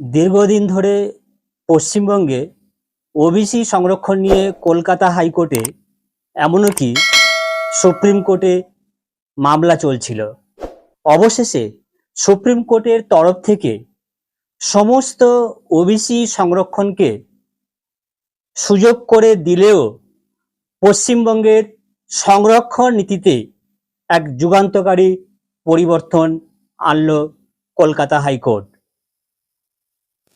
দীর্ঘদিন ধরে পশ্চিমবঙ্গে ওবিসি সংরক্ষণ নিয়ে কলকাতা হাইকোর্টে এমনকি সুপ্রিম কোর্টে মামলা চলছিল? অবশেষে সুপ্রিম কোর্টের তরফ থেকে সমস্ত ওবিসি সংরক্ষণকে সুযোগ করে দিলেও পশ্চিমবঙ্গের সংরক্ষণ নীতিতে এক যুগান্তকারী পরিবর্তন আনল কলকাতা হাইকোর্ট।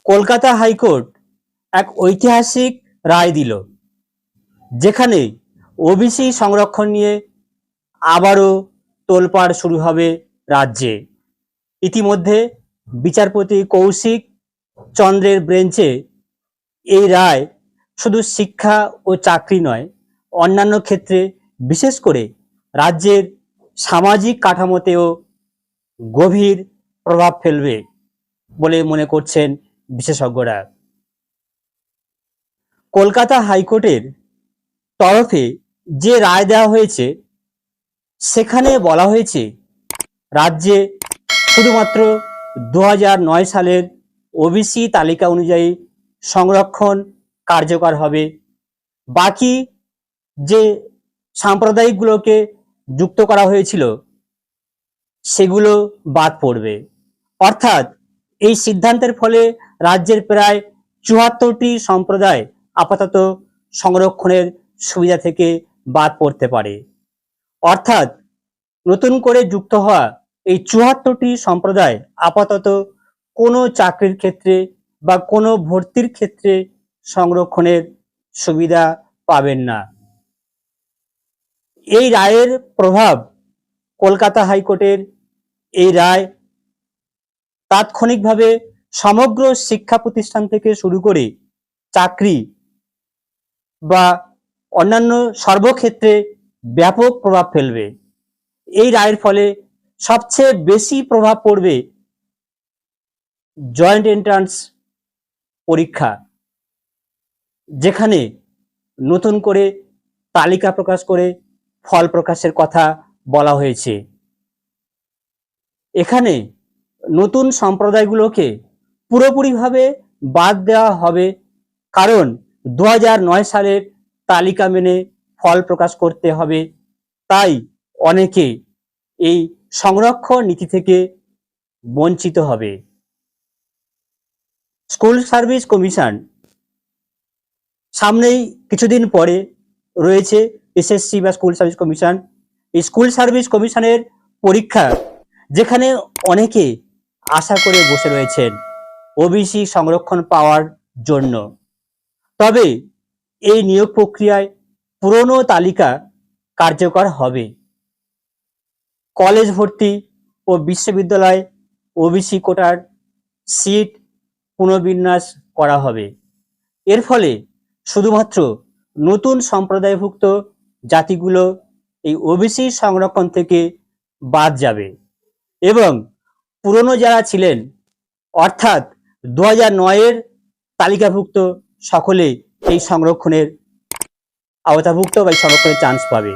কলকাতা হাইকোর্ট এক ঐতিহাসিক রায় দিল, যেখানে ওবিসি সংরক্ষণ নিয়ে আবারও তোলপাড় শুরু হবে রাজ্যে। ইতিমধ্যে বিচারপতি কৌশিক চন্দ্রের ব্রেঞ্চে এই রায় শুধু শিক্ষা ও চাকরি নয়, অন্যান্য ক্ষেত্রে বিশেষ করে রাজ্যের সামাজিক কাঠামোতেও গভীর প্রভাব ফেলবে বলে মনে করছেন বিশেষজ্ঞরা। কলকাতা হাইকোর্টের তরফে যে রায় দেওয়া হয়েছে, সেখানে বলা হয়েছে, রাজ্যে শুধুমাত্র দু সালের ওবিসি তালিকা অনুযায়ী সংরক্ষণ কার্যকর হবে। বাকি যে সাম্প্রদায়িকগুলোকে যুক্ত করা হয়েছিল, সেগুলো বাদ পড়বে। অর্থাৎ এই সিদ্ধান্তের ফলে রাজ্যের প্রায় চুয়াত্তরটি সম্প্রদায় আপাতত সংরক্ষণের সুবিধা থেকে বাদ পড়তে পারে। অর্থাৎ নতুন করে যুক্ত হওয়া এই চুয়াত্তরটি সম্প্রদায় আপাতত কোনো চাকরির ক্ষেত্রে বা কোনো ভর্তির ক্ষেত্রে সংরক্ষণের সুবিধা পাবেন না। এই রায়ের প্রভাব কলকাতা হাইকোর্টের এই রায় তাৎক্ষণিকভাবে সমগ্র শিক্ষা প্রতিষ্ঠান থেকে শুরু করে চাকরি বা অন্যান্য সর্বক্ষেত্রে ব্যাপক প্রভাব ফেলবে। এই রায়ের ফলে সবচেয়ে বেশি প্রভাব পড়বে জয়েন্ট এন্ট্রান্স পরীক্ষা, যেখানে নতুন করে তালিকা প্রকাশ করে ফল প্রকাশের কথা বলা হয়েছে। এখানে নতুন সম্প্রদায়গুলোকে পুরোপুরিভাবে বাদ দেওয়া হবে কারণ দু সালের তালিকা মেনে ফল প্রকাশ করতে হবে। তাই অনেকে এই সংরক্ষণ নীতি থেকে বঞ্চিত হবে। স্কুল সার্ভিস কমিশন সামনেই কিছুদিন পরে রয়েছে এসএসসি বা স্কুল সার্ভিস কমিশন। এই স্কুল সার্ভিস কমিশনের পরীক্ষা যেখানে অনেকে আশা করে বসে রয়েছেন। ওবিসি সংরক্ষণ পাওয়ার জন্য। তবে এই নিয়োগ প্রক্রিয়ায় পুরনো তালিকা কার্যকর হবে। কলেজ ভর্তি ও বিশ্ববিদ্যালয় ওবিসি কোটার সিট পুনর্বিন্যাস করা হবে। এর ফলে শুধুমাত্র নতুন সম্প্রদায়ভুক্ত জাতিগুলো এই ওবিসি সংরক্ষণ থেকে বাদ যাবে এবং পুরনো যারা ছিলেন, অর্থাৎ দু হাজার নয়ের তালিকাভুক্ত সকলে এই সংরক্ষণের আওতাভুক্ত বা এই সংরক্ষণের চান্স পাবে।